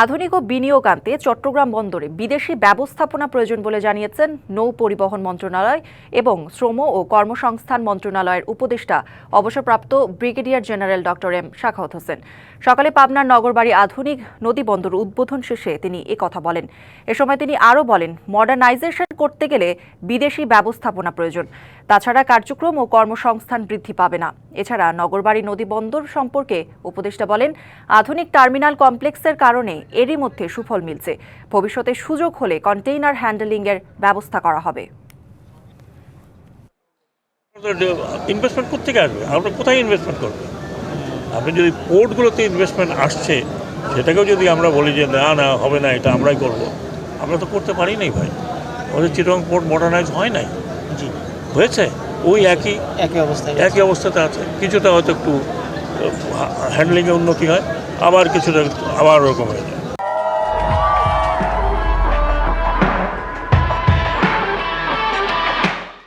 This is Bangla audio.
আধুনিক ও বিনিয়োগ আনতে চট্টগ্রাম বন্দরে বিদেশি ব্যবস্থাপনা প্রয়োজন বলে জানিয়েছেন নৌ পরিবহন মন্ত্রণালয় এবং শ্রম ও কর্মসংস্থান মন্ত্রণালয়ের উপদেষ্টা অবসরপ্রাপ্ত brigadier general doctor M Shakhawat Hossain. সকালে পাবনার নগরবাড়ি আধুনিক নদী বন্দর উদ্বোধন শেষে তিনি কথা বলেন। এ সময় তিনি আরও বলেন, মডার্নাইজেশন করতে গেলে বিদেশি ব্যবস্থাপনা প্রয়োজন। তাছাড়া কার্যক্রম ও কর্মসংস্থান বৃদ্ধি পাবে না। এছাড়া নগরবাড়ি নদী বন্দর সম্পর্কে উপদেষ্টা বলেন, আধুনিক টার্মিনাল কমপ্লেক্সের কারণে এরই মধ্যে সুফল মিলছে। ভবিষ্যতে সুযোগ হলে কন্টেইনার হ্যান্ডেলিংয়ের ব্যবস্থা করা হবে। ইনভেস্টমেন্ট কোথেকে আসবে? আমরা কোথায় ইনভেস্টমেন্ট করব? আপনি যদি পোর্টগুলোতে ইনভেস্টমেন্ট আসছে সেটাকেও যদি আমরা বলি যে না না হবে না এটা আমরাই করব। আমরা তো করতে পারি নাই ভাই। আমাদের চিটং পোর্ট মডার্নাইজ হয় নাই? জি। হয়েছে? ওই একই? একই অবস্থায় একই অবস্থাতে আছে। কিছুটা হয়তো একটু হ্যান্ডলিংয়ে উন্নতি হয় আবার কিছুটা আবার ওরকম হয়ে যায়